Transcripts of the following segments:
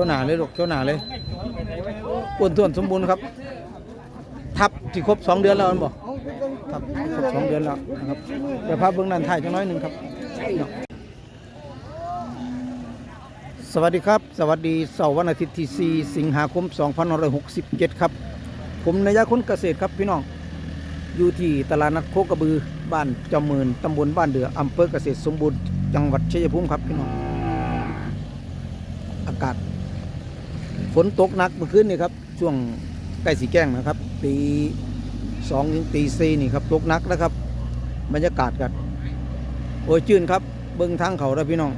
ว์หนาเลยลูกโชว์หนาเลยอ้วนท้วนสมบูรณ์ครับ ทับที่ครบสองเดือนแล้วมันบอกทับครบสองเดือนแล้วนะครับเดี๋ยวพาพเบื้องด้านท้ายจังน้อยหนึ่งครับ สวัสดีครับ สวัสดีเสาร์วันอาทิตย์ที่ 4 สิงหาคม 2567 ครับ ผมนายาคนเกษตรครับพี่น้อง อยู่ที่ตลาดนัดโคกระบือบ้านจอมเมินตำบลบ้านเดืออำเภอเกษตรสมบูรณ์จังหวัดชัยภูมิครับพี่น้องอากาศ ฝนตกหนักเมื่อคืนนี่ครับ ช่วงใกล้สีแก้งนะครับ ตีสองถึงตีสี่นี่ครับตกหนักนะครับ บรรยากาศกันโอ้ยจื้นครับ เบิ้งทางเขาแล้วพี่น้อง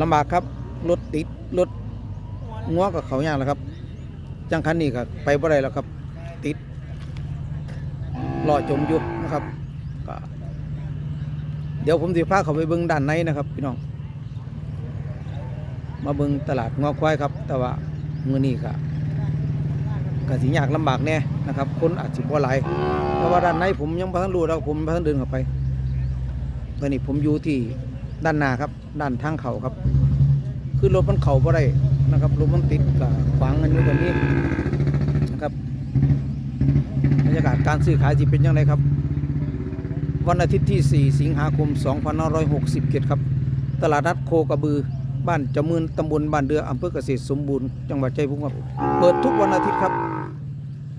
ลำบากครับรถติดรถงัวกับเขาอย่างแล้วครับ จังคันนี้ครับไปบ่ได้แล้วครับ ติดรอจมอยู่นะครับ เดี๋ยวผมสิพาเขาไปเบิ่งด้านในนะครับ พี่น้อง มาเบิงตลาดงอควายครับ แต่ว่ามื้อนี้ก็ก็สิยากลำบากแน่นะครับ คนอาจสิบ่หลายแต่ว่าด้านในผมยังบ่ทันรู้แล้วผมบ่ทันเดินเข้าไป ตอนนี้ผมอยู่ที่ด้านหน้าครับ ด้านทางเขาครับ คือรถมันเข้าบ่ได้นะครับรถมันติดกับขวางกันอยู่ตอนนี้นะครับบรรยากาศการซื้อขายสิเป็นยังไงครับ วันอาทิตย์ที่ 4 สิงหาคม 2567 ครับ ตลาดนัดโคกระบือ บ้านจำมืนตำบลบ้านเดืออำเภอเกษตรสมบูรณ์จังหวัดชัยภูมิครับเปิดทุกวันอาทิตย์ครับ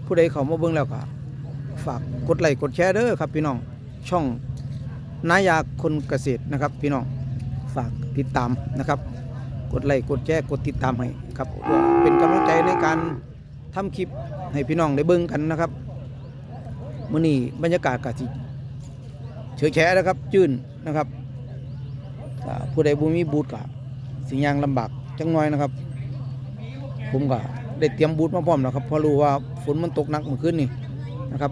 ผู้ใดเขามาเบิ่งแล้วก็ฝากกดไลค์กดแชร์เด้อครับ พี่น้องช่องนายาคนเกษตรนะครับ พี่น้องฝากติดตามนะครับ กดไลค์กดแชร์กดติดตามให้ครับเพื่อเป็นกำลังใจในการทำคลิปให้พี่น้องได้เบิ่งกันนะครับมื้อนี้บรรยากาศก็สิเฉยแฉนะครับ จื้นนะครับผู้ใดบ่มีบูธก็ สิยางลำบากจังน้อยนะครับ ผมก็ได้เตรียมบูธมาพร้อมแล้วครับเพราะรู้ว่าฝนมันตกหนักเมื่อคืนนี่นะครับ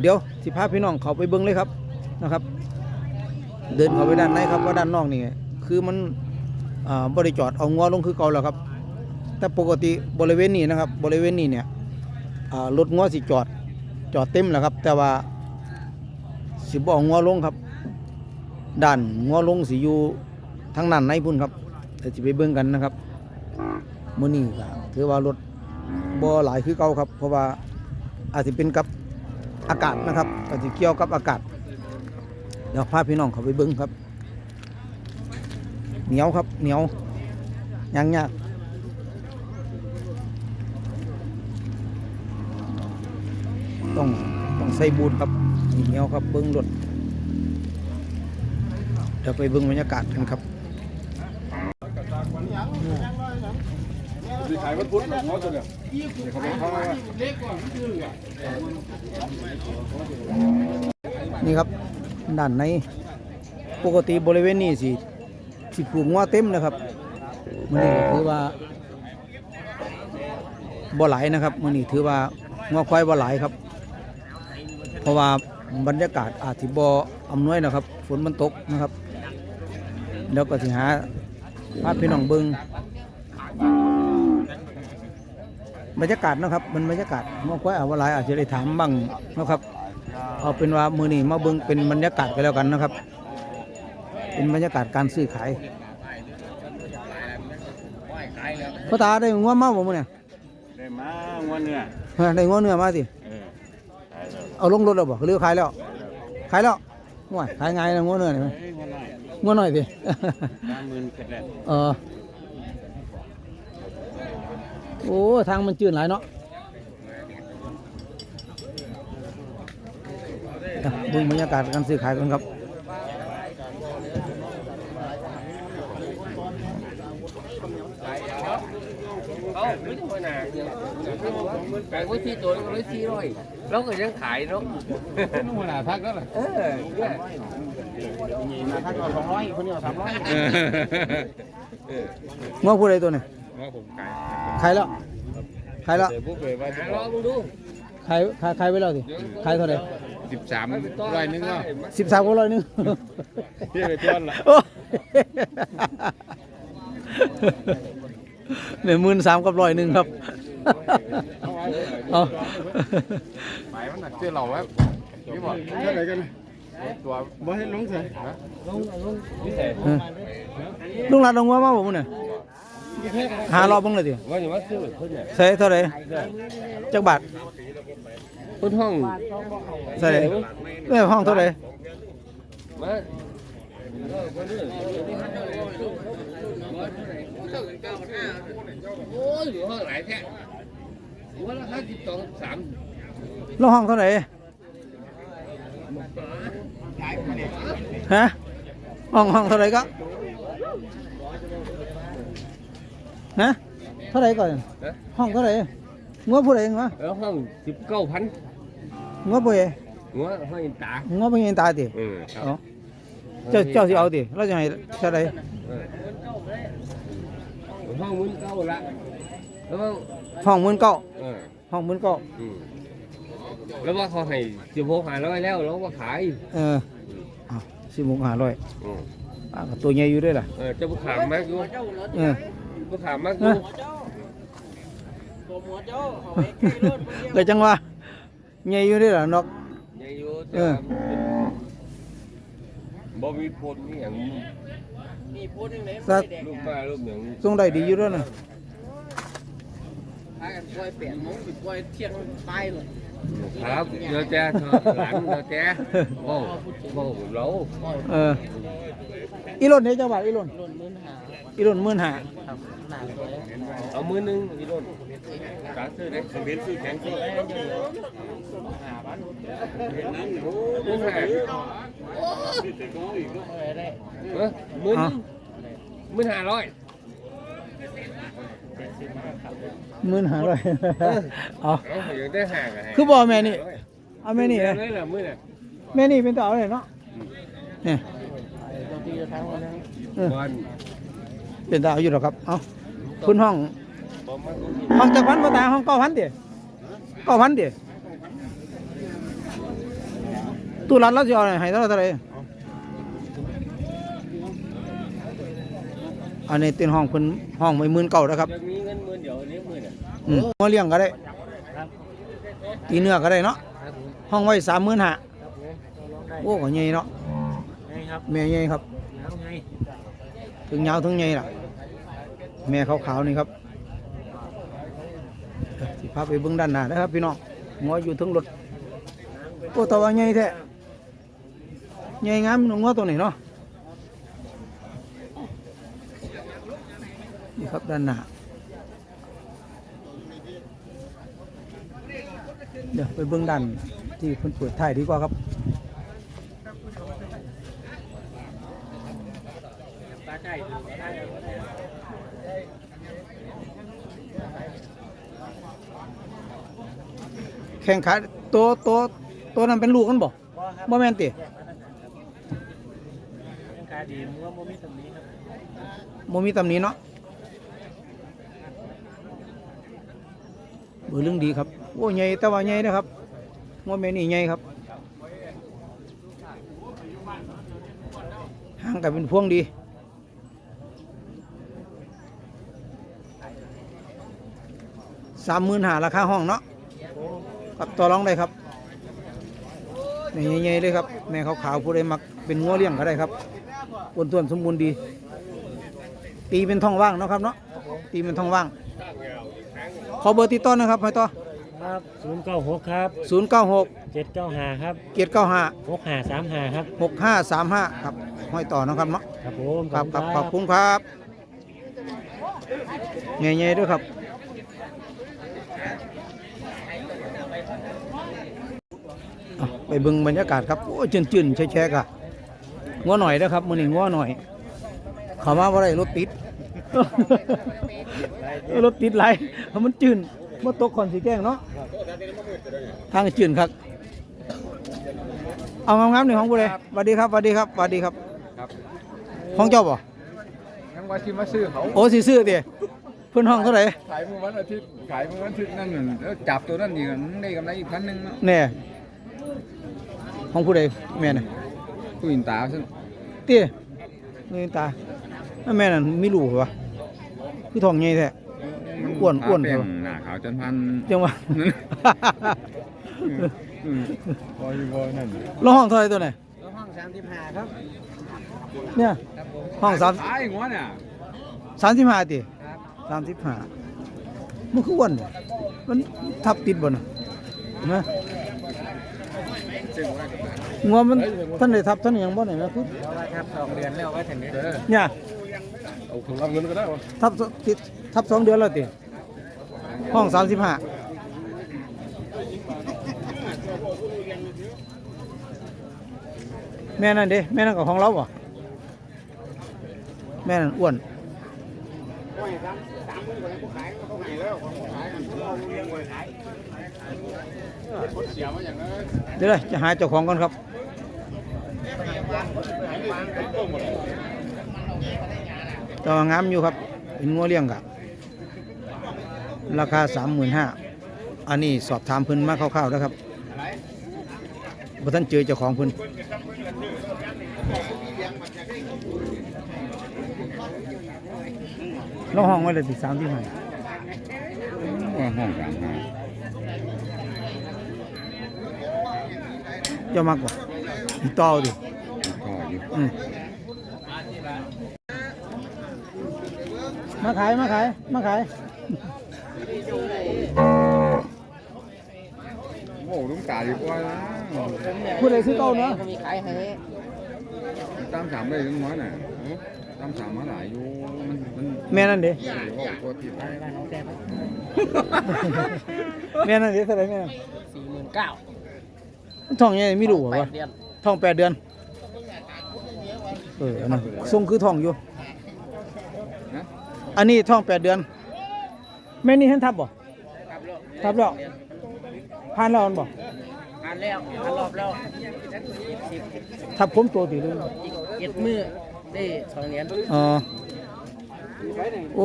เดี๋ยวสิพาพี่น้องเขาไปเบิ่งเลยครับนะครับ เดินเขาไปด้านในครับว่าด้านนอกนี่คือมันบริจอดเอางัวลงคือเก่าแล้วครับ แต่ปกติบริเวณนี้นะครับ บริเวณนี้เนี่ยรถงัวสิจอดจอดเต็มแล้วครับ แต่ว่าสิบเอางัวลงครับด้านงัวลงสิอยู่ทางนั้นในพุ่นครับ เดี๋ยวจะไปเบิ่งกันนะครับมื้อนี้ก็ถือว่ารถบ่หลายคือเก่าครับ เพราะว่าอาจจะเป็นกับอากาศนะครับอาจจะเกี่ยวกับอากาศเดี๋ยวพาพี่น้องเขาไปเบิ่งครับ เหนียวครับเหนียวยังยากต้องต้องใส่บูทครับเหนียวครับเบิ้งรถเดี๋ยวไปเบิ้งบรรยากาศกันครับ ขาย วัตถุแบบเขาจะเนี่ยเขาเป็นเขานี่ครับด้านในปกติบริเวณนี้สิสิปลูกงัวเต็มนะครับมันนี้ก็ถือว่าบ่หลายนะครับมันนี้ถือว่างัวควายบ่หลายครับ เพราะว่าบรรยากาศอาจสิบ่อำนวยนะครับ ฝนมันตกนะครับเดี๋ยวก็สิหาพาพี่น้องเบิง บรรยากาศนะครับมันบรรยากาศงัวควายอาจบ่หลายอาจจะได้ถามบ้างนะครับ เอาเป็นว่ามือนี้มาเบิ่งเป็นบรรยากาศกันแล้วกันนะครับ เป็นบรรยากาศการซื้อขายพ่อตาได้งัวมาบ่มื้อเนี่ยได้มาวันเนี่ยฮะได้งัวเนื้อมาสิเออขายแล้วเอาลงรถแล้วบ่หรือขายแล้ว ขายแล้วง่วยขายไงายนะงัวเนื้อนี่ไหมเฮ้ยวันไหนงัวหน่อยสิสามหมื่นเสร็จแล้วเออ โอ้ทางมันจืดหลายเนาะอะเบิ่งบรรยากาศการซื้อขายกันครับเอาไม่ต้องมาหนาแปลงไว้ที่ตัวแล้วก็ไว้ที่ร้อยแล้วก็ยังขายเนาะต้องหัวหน้าทักแล้วล่ะเออเนี่ยทักก็สองร้อยคนเดียวสามร้อยงัวผู้ใดตัวเนี่ย ว่าผมขายขายแล้วขายแล้วเดี๋ยวพวกเลยว่าจะลองดูขายขายขายไปแล้วสิขายเท่าไหร่สิบสามร้อยนึงก็สิบสามก็ร้อยหนึงเรียกไปต้นละโอ้ยเนี่ยหมื่นสามกับร้อยหนึ่งครับเอาหมายมันหนักเจ้าเราแล้วนี่บอกเท่าไหร่กันตัวบ่ให้ลงใส่นี่แต่เออลุงรัดลงว่ามาบ่มื้อน่ะ หารอบเบิ่งเลยติว่าอย่างว่าซื้อเพิ่นเนี่ยใส่เท่าไหร่จักบาทเพิ่นห้องใส่เอ้ยห้องเท่าไหร่มาโอ้ยอยู่ห้องหลายแท้หัวราคาสิบสองสามแล้วห้องเท่าไหร่ฮะห้องห้องเท่าไหร่ก็ นะเท่าไหร่ก่อนนะห้องเท่าไหร่งัวผู้ใดงัวแล้วห้องสิบเก้าพันงัวผู้ใดหัวห้องอินตางัวเป็นยังตายติเออครัเอาเจ้าเจ้าสิเอาติเราจะให้เท่าไหร่เออห้องมึนเก้าละแล้วก็ห้องหมื่นเก้าเออห้องหมื่นเก้าอืมแล้วว่าเขาให้สิบหกหาร้อยแล้วแล้วว่าขายเออเอาสิบหกห้าร้อยอืมอะก็ตัวใหญ่อยู่ด้วยล่ะเออจะบุขามมากอยู่เออ บุขามมากอยู่ก็จังว่าใหญ่อยู่ด้วยล่ะนกใหญ่อยู่แต่เออว่าบ่มีพลนี่อย่างสักลูกมาลูกหย่างทรงได้ดีอยู่ด้วยนะ ครับเดี๋ยวแจ้หลานเดี๋ยวแจ้โอ้โหเรา เอออีหล่นเนี่ยจังหวัดอีหล่นอีหล่นหมื่นห้าเอามือหนึงอีโดนกาซื้อได้คอมเมนต์ซื้อแข็งซื้อมือหาเออมือหนึงมือหาร้อย หมื่นห้าร้อยเอาเอาอย่างได้ห่างอะคือบ่แม่นี่ เอาแม่นี่เลเลยยล่ะมือน่ะแม่นี่เป็นตัวเอาเลยเนาะเนี่ยเออบอลเป็นตัวเอาอยู่หรอกครับ เอาคุณห้องบอลมาห้องจักพันบ่ตายห้องเก้าพันเดียเก้าพันเดียตู้รัดเราจะเอาให้เท่าไหร่เท่าไหร่ อันนี้เป็นห้องเพิ่นห้องไม่หมื่นเก้านะครับจะมีเงินหมื่นเดียวเลี้ยงหมื่นอะอืมมาเลี้ยงก็ได้ตีเนื้อก็ได้เนาะห้องไว้สามหมื่นห้าโอ้ก็ใหญ่เนาะแม่ใหญ่ครับถึงยาวถึงใหญ่ล่ะ แม่ขาวๆนี่ครับเดี๋ยวสิพาไปเบิ่งด้านหน้านะครับ พี่น้องงออยู่ถึงรถโอ้แตัวว่าใหญ่แท้ใหญ่งามน้องงอตัวนี้เนาะ นี่ครับด้านหน้าเดี๋ยวไปเบื้องดันที่เพิ่นเปิดถ่ายดีกว่าครับแข่งขันตัวตัวตัวนั้นเป็นลูกกันบ่บ่แม่นติบ่มีตำหนิเนาะเบ อร์เรื่องดีครับโอ้ใหญ่แต่ว่าใหญ่นะครับงวแม่นี่ใหญ่ครับห่างกันเป็นพวงดีสามหมื่นหาราคาห้องเนาะกับต่อรองได้ครับแม่ใหญ่ๆเลยครับแม่ขาวๆผู้ใดมักเป็นงัวเลี้ยงก็ได้ครับอ้วนท้วนสมบูรณ์ดี ตีเป็นท้องว่างเนาะครับเนาะตีเป็นท้องว่าง ขอเบอร์ติดต่อนะครับหอยต่อครับศูนย์เก้าหกครับศูนย์เก้าหกเจ็ดเก้าห้าครับเกียรติเก้าห้าหกห้าสามห้าครับหกห้าสามห้าครับหอยต่อเนาะครับเนาะครับผมครับครับขอบคุณครับใหญ่ๆด้วยครับเอาไปเบิ่งบรรยากาศครับโอ้จืนๆแช่ๆกะงัวหน่อยนะครับมื้อนี้งัวหน่อยเขามาบ่ได้รถติด รถติดหลายเพราะมันจืนบ่ตกคอนสิแกล้งเนาะทางจืนครับ เอางามๆนี่ของผู้ใดสวัสดีครับสวัสดีครับสวัสดีครับครับของเจ้าบ่ยังว่าสิมาซื้อเขาโอ้สิซื้อติเพิ่นห้องเท่าไหร่ขายเมื่อวันอาทิตย์ขายเมื่อวันอาทิตย์นั่นน่ะแล้วจับตัวนั้นอีกมันได้กำไรอีกพันหนึงเนาะแน่ของผู้ใดแม่น่ะตู้อินตาซึ่งตินี่ตาแล้วแม่นั่นมีลูกเหรอ วะคือท้องใหญ่แท้ อ้วนอ้วนแป้เหรองหน้าขาวจนพันจังหวะอืมบอยบอยนั่นแล้วห้องเท่าไหร่ตัวไหนแล้วสามสิบห้าครับเนี่ยห้องสามขายหัวเนี่ยสามสิบห้าติครับสามสิบห้ามันคืออ้วนเนี่ยมันทับติดบ่น่ะนะงัวมันท่านได้ทับท่านยังบ่ได้แม่คือเพราะว่าครับสองเดือนแล้วว่าถึงนี้เนี่ย เอาถุงรับเงินก็ได้วะทับสติดทับสองเดือนแล้วติห้องสามสิบห้าแม่นั่นเด้แม่นั่นกับของเราบ่แม่นั่นอ้วนเดี๋ยวเลยจะหาเจ้าของก่อนครับ ต่องามอยู่ครับเป็นงัวเลี้ยงกับราคาสามหมื่นห้าอันนี้สอบถามเพิ่นมาคร่าวๆนะครับบ่ท่านเจอเจ้าของเพิ่นเราห้องไว้เลยติสามที่ห้าห้องสามห้าเจ้ามากกว่าอีต่อดิก็อยู่อืม มาขายมาขายมาขายโอ้ลุงตาดีกว่านะพูดอะไรซื้อเต้าเนาะมีขายให้ตามสามได้ถึงหัวน่ะตามสามมาหลายอยู่มันมันแม่นั่นเด้โอ้ตัวติดไปบ้านน้องแซ่บแม่นั่นเด้เท่าไหรแม่นั่นสี่หมื่นเก้าท้องยังไม่รู้วะเดือนท้องแปดเดือนเอออันนั้นทรงคือท้องอยู่นะ อันนี้ท้องแปดเดือน แม่นี่เห็นทับบ่ครับแล้วทับแล้วผ่านแล้วอันบ่ผ่านแล้วผ่านรอบแล้วสิบทับผมตัวตีเลยอีกเจ็ดมือได้สองเหรียญอ๋อโอ้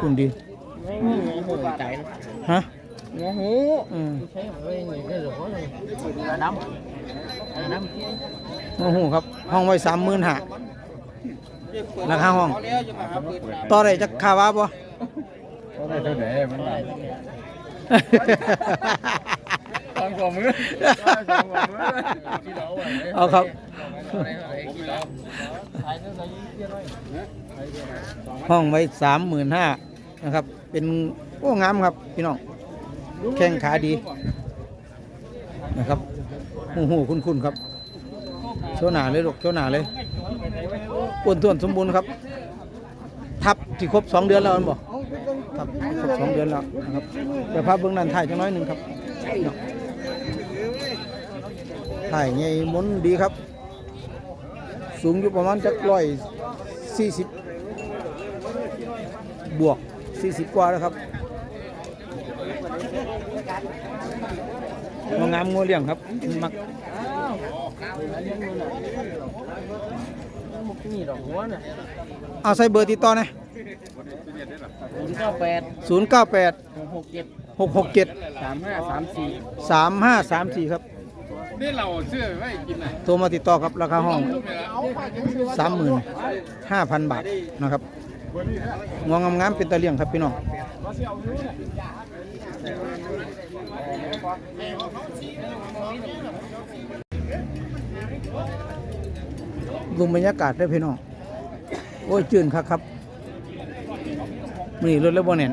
คุณดีไม่มีเงินหัวใจนะฮะเนื้อหูอืมใช่ไหมเงินก็หลงเลยดำดำโอ้โหครับ ห้องไว้สามหมื่นห้า ราคาห้อง ต่อได้จะค่าว่าบ่ก็ได้เท่าไหร่มันตอนกว่ามือตอนกว่ามือเอาครับห้องไว้สามหมื่นห้านะครับ เป็นโอ้งามครับพี่น้อง แข้งขาดีนะครับหูหูคุณคุณครับโชว์หนาเลยลูกโชว์หนาเลย อ้วนท้วนสมบูรณ์ครับ ทับที่ครบสองเดือนแล้วมันบอกทับที่ครบสองเดือนแล้วนะครับเดี๋ยวพาเบื้องนั้นถ่ายจังน้อยหนึ่งครับเนาะถ่ายใหญ่มุนดีครับ สูงอยู่ประมาณจักร้อยสี่สิบบวกสี่สิบกว่าแล้วครับงงามงัวเลี้ยงครับ มัก นี่ดอกหัวน่ะเอาใส่เบอร์ติดต่อนะศูนย์เก้าแปดศูนย์เก้าแปดหกเจ็ดหกหกเจ็ดสามห้าสามสี่สามห้าสามสี่ครับนี่เราเชื่อไว้กินไหนโทรมาติดต่อครับราคาห้องสามหมื่นห้าพันบาทนะครับงวงงามๆเป็นตะเลี่ยงครับพี่น้อง ดูบรรยากาศได้พี่น้องโอ้ยจืนครับครับมีรถแล้วบ่แน่น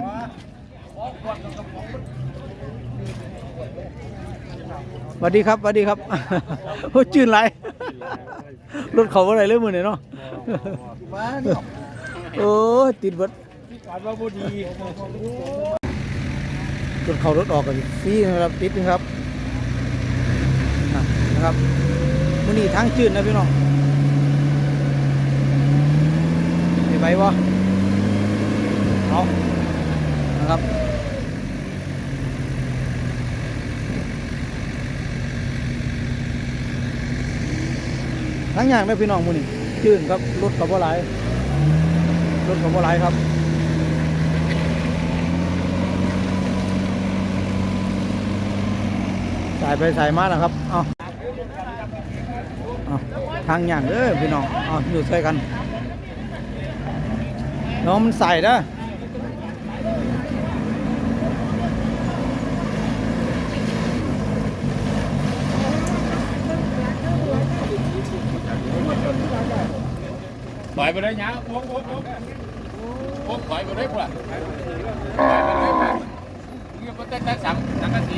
สวัสดีครับสวัสดีครับโอ้ยจืนไรรถเขาอะไรเลยมือนี่เนาะโอ้ยติดเบิดการว่าบดีรถเขารถออกกันฟรีนะครับติดนะครับนะครับมือนี้ทางจืดนะพี่น้อง ไปวะเอานะครับทั้งอย่างนะพี่น้องมือนี้จืดครับรถเขาบ่หลายรถเขาบ่หลายครับสายไปสายมาแล้วครับ เอาเอาทางอย่างเด้อพี่น้อง เอาอยู่ใส่กัน น้องมันใส่นะปล่อยไปเลยนะโอ๊กโอ๊กโอ๊กโอ๊กปล่อยไปเลยกว่าปลยไปเลยกว่าเงี้ยก็เต้นได้สามสังกะสี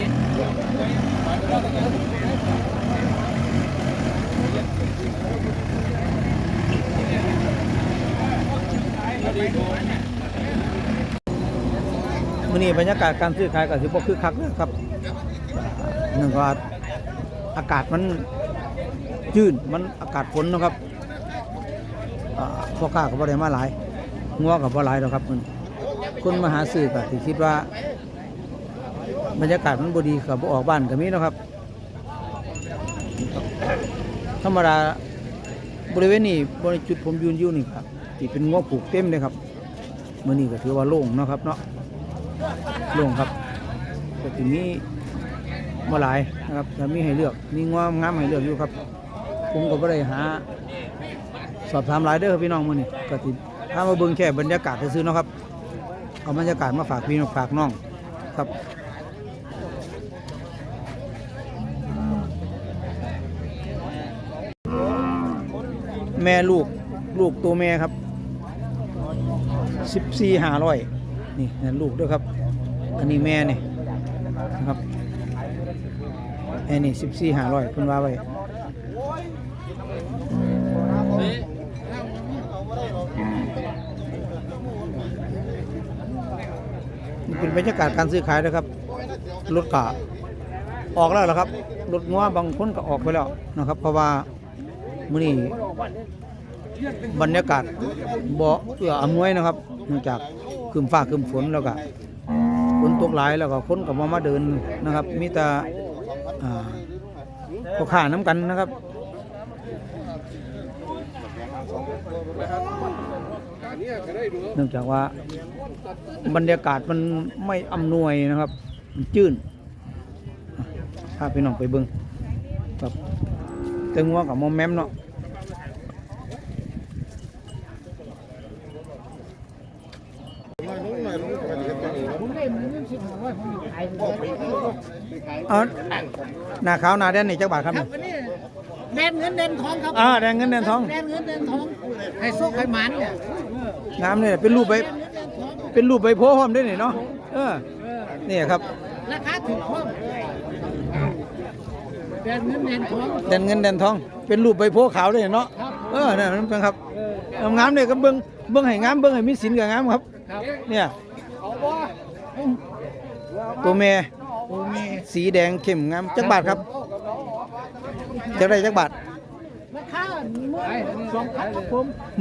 อนี้บรรยากาศการซื้อขายก็สิบ่คึกคักนะครับหนึ่งก็อากาศมันจืดมันอากาศฝนนะครับพ่อค้าก็บ่ได้มาหลายงัวก็บ่หลายดอกครับมันคนมาหาซื้อก็สิคิดว่า บรรยากาศมันบดีก็บ่ออกบ้านก็มีเนะครับ ธรรมดาบริเวณนี้บริจุดผมยืนอยู่นี่ครับที่เป็นงัวผูกเต็มเลยครับมื้อนี้ก็ถือว่าโล่งนะครับเนาะ ลงครับก็จะมีมาหลายนะครับจะมีให้เลือก มีงวงามให้เลือกอยู่ครับผมก็บ่ได้หา สอบถามหลายเด้อครับพี่น้องมือนี้ก็สิถ้ามาเบิ่งแค่บรรยากาศซื่อนะครับ เอาบรรยากาศมาฝากพี่น้องฝากน้องครับแม่ลูกลูกตัวแม่ครับสิบสี่ห้าร้อย นี่นั่นลูกด้วยครับ อันนี้แม่นี่นะครับแม่นี่สิบสี่ห้าร้อยคุณว่าไว้นี่เป็นบรรยากาศการซื้อขายนะครับ รถกะออกแล้วเหรอครับ รถงัวบางคนก็ออกไปแล้วนะครับ เพราะว่ามื้อนี้บรรยากาศบ่เอื้ออำนวยนะครับเนื่องจาก ครึมฟ้าครึมฝนแล้วก็ฝนตกหลายแล้วก็คนก็บ่มาเดินนะครับ มีแต่อ่าพ่อค้าน้ำกันนะครับเนื่องจากว่าบรรยากาศมันไม่อำนวยนะครับ มันจื้นอะพาพี่น้องไปเบิ่งครับแต่งัวกับมอมแมมเนาะ เอาหน้าขาวหน้าแดงนี่จักบาทครับครันี่บอันนี้แดนเงินแดนทองครับอ่าแดงเงินแดงทองแดนเงินแดนทองไฮโซไขมันเนี่ยงามเนี่ยเป็นรูปใบแดนเงินแดนทองเป็นรูปใบโพธิ์พร้อมด้วยนี่เนาะเออนี่ครับราคาถูกต้องแดนเงินแดนทองแดงเงินแดงทองเป็นรูปใบโพธิ์ขาวด้วยเนาะครับเออนั่นมันเป็นครับเอางามเนี่ยก็เบิ่งเบิ่งให้งามเบิ่งให้มีศีลก็งามครับ ครับเนี่ย ตัวแม่โอ้มีสีแดงเข้มงามจักบาทครับจักได้จักบาท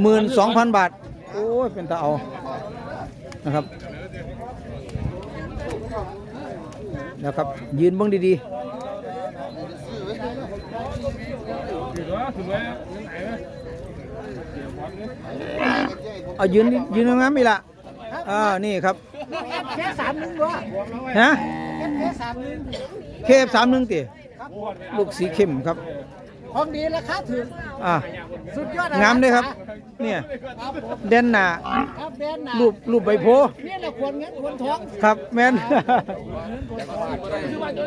หมื่นสองพันบาท โอ้ย เป็นตาเอา นะครับแล้วครับ ยืนเบ้างดีๆ เอายืนยืนงามๆอีกละอ่านี่ครับ แค่สามหนึ่งวะฮะแค่สามหนึ่งเคฟสามหนึ่งตีลูกสีเข้มครับ ของดีราคาถึงอ่าสุดยอดงามเลยครับ เนี่ยครับผมเด่นหนาครับแดนหนารูปรูปใบโพธิ์นี่แหละควรเงินควรทองครับแม่น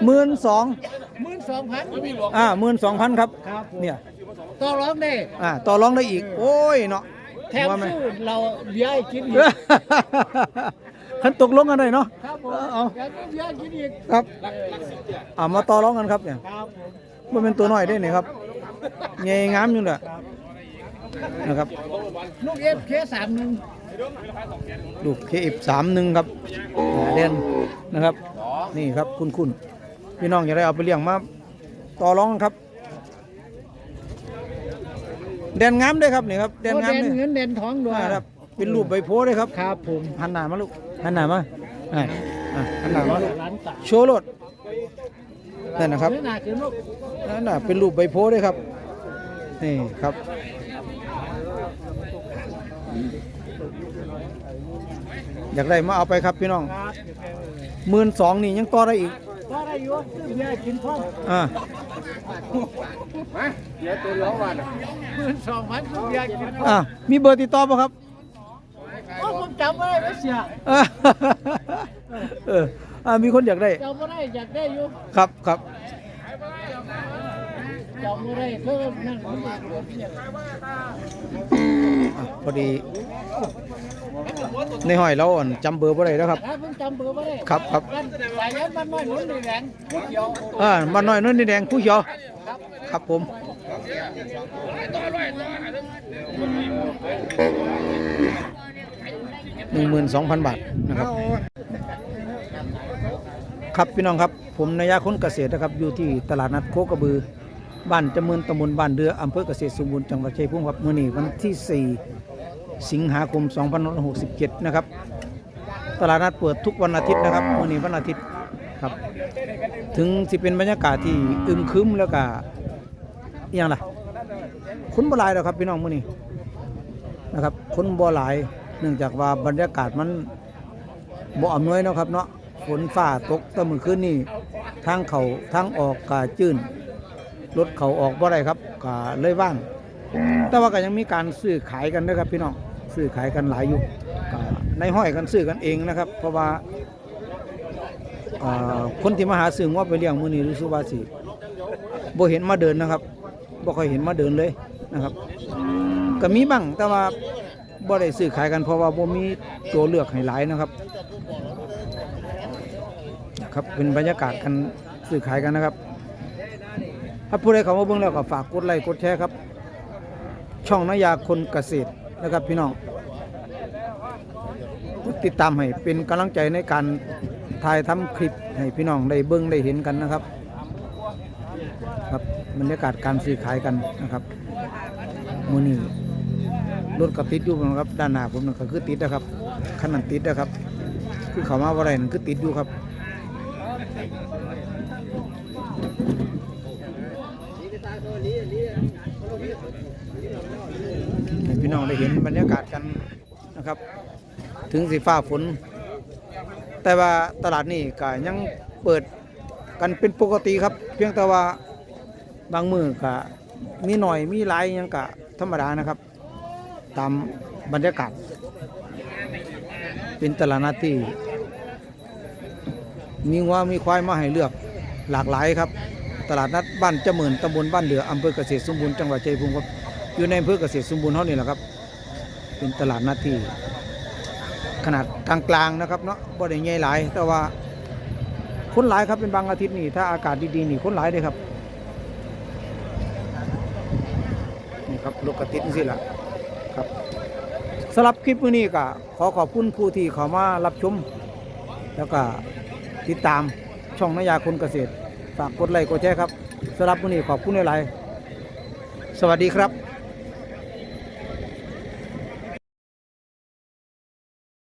หมื่นสองหมื่นสองพันอ่าหมื่นสองพันครับครับผมเนี่ยต่อรองได้อ่าต่อรองได้อีก โอ้ยเนาะ แถมว่าไหม สู้เราเบียร์ให้กินอีกคันตกลงกันได้เนาะ ครับผมเอาอยากกินเบียร์กินอีกครับอ่ามาต่อรองกันครับเนี่ยครับผมมันเป็นตัวน้อยได้เนี่ยครับใหญ่งามอยู่น่ะนะครับ ลูกเอฟเคสามหนึ่งดูเคฟสามหนึ่งครับอ่าเด่นนะครับ นี่ครับคุณคุณพี่น้องจะได้เอาไปเลี้ยงมาต่อรองกันครับ แดนงามด้วยครับนี่ครับแดนงามเด่นเลยเงินเด่นทองด้วยอ่าครับเป็นรูปใบโพธิ์เลยครับครับผมหันหน้ามาลูกหันหน้ามาอ่าอ่าหันหน้ามาลูกร้านตาโชว์รถนั่นนะครับ เนื้อหนาคือลูกนั่นน่ะเป็นรูปใบโพธิ์ด้วยครับ นี่ครับ อยากได้มาเอาไปครับพี่น้องครับหมื่นสองนี่ยังต่อได้อีกก็ ได้อยู่ซื้อเบียร์กินพร้อมอ่ามาเดี๋ยวตัวร้องวันหมื่นสองพันซื้อเบียร์กินพร้อมอ่ามีเบอร์ติดต่อป่ะครับโอ้ผมจำไม่ได้ไม่เสียเออเอออ่ามีคนอยากได้จำไม่ได้อยากได้อยู่ครับครับจำไม่ได้เพิ่มนั่งมันมาหัวเพียงอะพอดี ในห้อยเราอ่อนจำเบอร์บ่ได้แล้วครับถ้าเพิ่งจำเบอร์ไม่ได้ครับครับ บ้านสายยันบ้านน้อยหนุนในแหลงเดียวอ่าบ้านน้อยนนนี่แดงผู้เขียวครับผม หนึ่งหมื่นสองพันบาทนะครับ ครับพี่น้องครับผมนายาคนเกษตรนะครับอยู่ที่ตลาดนัดโคกระบือบ้านจำเมือนตำบลบ้านเดืออำเภอเกษตรสมบูรณ์จังหวัดชัยภูมิครับมื้อนี้วันที่4 สิงหาคม 2567 นะครับ ตลาดนัดเปิดทุกวันอาทิตย์นะครับมื้อนี้วันอาทิตย์ครับ ถึงสิเป็นบรรยากาศที่อึมครึมแล้วก็อหยังล่ะคนบ่หลายแล้วครับพี่น้องมื้อนี้นะครับคนบ่หลายเนื่องจากว่าบรรยากาศมันบ่อำนวยเนาะครับเนาะฝนฟ้าตกต่มื้อคืนนี้ทางเขาทางออกก็จื้นรถเขาออกบ่ได้ครับก็เลยว่าง แต่ว่าก็ยังมีการซื้อขายกันนะครับพี่น้องซื้อขายกันหลายอยู่ในห้อยกันซื้อกันเองนะครับ เพราะว่าคนที่มาหาซื้อว่าไปเลี้ยงมือนี้รู้สึกว่าสิบ่เห็นมาเดินนะครับบ่ค่อยเห็นมาเดินเลยนะครับ ก็มีบ้างแต่ว่าบ่ได้ซื้อขายกันเพราะว่าบ่มีตัวเลือกให้หลายนะครับ ครับเป็นบรรยากาศกันซื้อขายกันนะครับถ้าผู้ใดเขามาเบิ่งแล้วก็ฝากกดไลค์กดแชร์ครับ ช่องนายาคนเกษตรนะครับพี่น้องติดตามให้เป็นกำลังใจในการถ่ายทำคลิปให้พี่น้องได้เบิ่งได้เห็นกันนะครับ ครับบรรยากาศการซื้อขายกันนะครับมือนี้รถกับติดอยู่นะครับ ด้านหน้าผมนั่นก็คือติดนะครับขนาดติดนะครับ คือเขามาว่าไรนั่นคือติดอยู่ครับให้พี่ น้องได้เห็นบรรยากาศกันนะครับ ถึงสีฟ้าฝน แต่ว่าตลาดนี้ก็ยังเปิดกันเป็นปกติครับ เพียงแต่ว่าบางมือก็มีหน่อยมีหลายยังก็ธรรมดานะครับ ตามบรรยากาศ เป็นตลาดนัดที่มีงัวมีควายมาให้เลือกหลากหลายครับ ตลาดนัดบ้านเจมื่นตำบลบ้านเดืออำเภอเกษตรสมบูรณ์จังหวัดชัยภูมิครับ อยู่ในอำเภอเกษตรสมบูรณ์เท่านี้แหละครับ เป็นตลาดนัดที่ขนาดกลางๆนะครับเนาะบ่ได้ใหญ่หลาย แต่ว่าคนหลายครับเป็นบางอาทิตย์นี่ถ้าอากาศดีๆนี่คนหลายเลยครับนี่ครับรถกกระติดนี่สิละครับสำหรับคลิปมื้อนี้ก็ขอขอบคุณผู้ที่เข้ามารับชม แล้วก็ติดตามช่องนายาคนเกษตรฝากกดไลค์กดแชร์ครับสำหรับมื้อนี้ขอบคุณหลายๆสวัสดีครับ